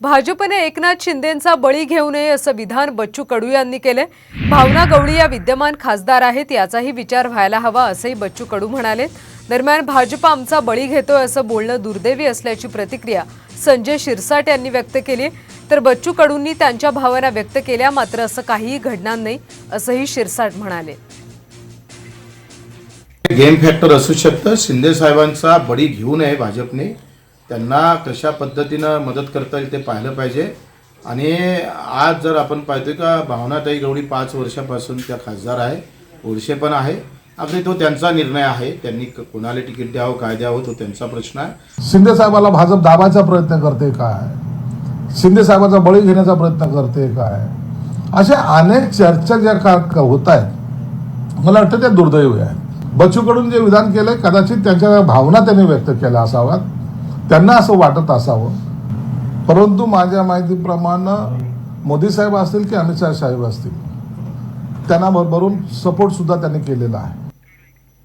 भाजपने एकनाथ शिंदेंचा बळी घेऊ नये असं विधान बच्चू कडू यांनी केले भावना गवळी या विद्यमान खासदार आहेत याचाही विचार व्हायला हवा असंही बच्चू कडू म्हणाले. दरम्यान भाजप आमचा बळी घेतोय असं बोलणं दुर्दैवी असल्याची प्रतिक्रिया संजय शिरसाट यांनी व्यक्त केली तर बच्चू कडूंनी त्यांच्या भावना व्यक्त केल्या मात्र असं काहीही घडणार नाही असंही शिरसाट म्हणाले. गेम फॅक्टर असू शकतं शिंदे साहेबांचा बळी घेऊ नये भाजपने. त्यांना कशा पद्धतीनं मदत करता येईल ते पाहिलं पाहिजे. आणि आज जर आपण पाहतोय का भावनाताई गवळी पाच वर्षापासून त्या खासदार आहे ओळशे पण आहे. अगदी तो त्यांचा निर्णय आहे. त्यांनी क- कोणाला तिकीट द्यावं काय द्यावं तो त्यांचा प्रश्न आहे. शिंदे साहेबाला भाजप दाबायचा प्रयत्न करते काय शिंदे साहेबाचा बळी घेण्याचा प्रयत्न करते काय अशा अनेक चर्चा ज्या का का होत आहेत मला वाटतं त्या दुर्दैवी आहेत. बच्चूकडून जे विधान केलंय कदाचित त्यांच्या भावना त्यांनी व्यक्त केल्या असाव्यात. त्यांना असं वाटत असावं. परंतु माझ्या माहितीप्रमाणे मोदी साहेब असतील की अमित शाह साहेब असतील त्यांना भरभरून सपोर्टसुद्धा त्यांनी केलेला आहे.